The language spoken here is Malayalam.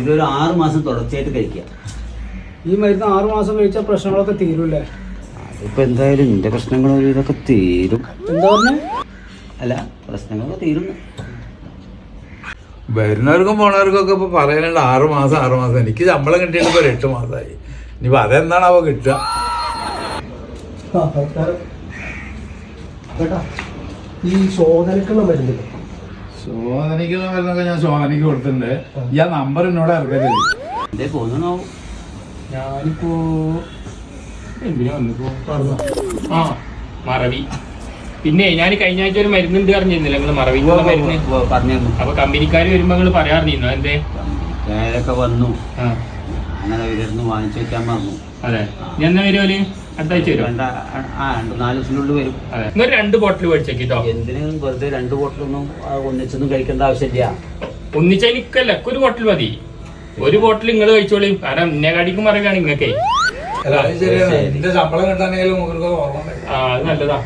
ഇതൊരു ആറ് മാസം തുടർച്ചയായിട്ട് കഴിക്കുക. ഈ മരുന്ന് ആറു മാസം കഴിച്ചാൽ പ്രശ്നങ്ങളൊക്കെ തീരൂല്ലേ? ഇപ്പൊ എന്തായാലും നിന്റെ പ്രശ്നങ്ങൾ ഇതൊക്കെ തീരും. എന്താ പറഞ്ഞു? അല്ല പ്രശ്നങ്ങളൊക്കെ തീരുന്നു. വരുന്നവർക്കും പോണവർക്കും ഒക്കെ ഇപ്പൊ പറയാനുള്ള ആറ് മാസം ആറ് മാസം. എനിക്ക് ശമ്പളം കിട്ടിയിട്ട് ഇപ്പൊ എട്ട് മാസമായി. ഇനിയിപ്പോ അതെന്താണ് അവ കിട്ടുക ഈ ശോധനക്കുള്ള മരുന്നില്ലേ? ശോധനയ്ക്കുള്ള മരുന്നൊക്കെ ഞാൻ ശോധനയ്ക്ക് കൊടുത്തിട്ടുണ്ട്. ഈ ആ നമ്പർ എന്നോട് ഇറക്കരുത്. എന്തേ ഞാനിപ്പോ എന്തിനാ വന്നിപ്പോ? ആ മറവി. പിന്നെ ഞാൻ കഴിഞ്ഞ ആഴ്ച ഒരു മരുന്നുണ്ട് അറിഞ്ഞിരുന്നില്ല നിങ്ങൾ മറവിക്കുള്ള മരുന്ന്. പറഞ്ഞു അപ്പൊ കമ്പനിക്കാർ വരുമ്പോ നിങ്ങൾ പറയാറിരുന്നു എന്തേ? വന്നു. ആ. അങ്ങനെ വരുന്നു വാങ്ങിച്ചു വെക്കാൻ പറഞ്ഞു അതെ. എന്നാ വരുമോൽ അടുത്ത ആഴ്ച വരുമോ രണ്ട ആ രണ്ട് നാല് ദിവസത്തിനുള്ളിൽ വരും. അതെ. നിങ്ങൾ രണ്ട് ബോട്ടിൽ മേടിച്ചേക്കിട്ടോ എന്തിനും വെറുതെ രണ്ട് ബോട്ടിലൊന്നും ഒന്നിച്ചൊന്നും കഴിക്കേണ്ട ആവശ്യമില്ല. ഒന്നിച്ച എനിക്കല്ല ഒരു ബോട്ടിൽ മതി. ഒരു ബോട്ടിൽ നിങ്ങൾ കഴിച്ചോളി. കാരണം എന്നെ കടിക്കും പറയുകയാണ് നിങ്ങൾക്കേ ആ അത് നല്ലതാ.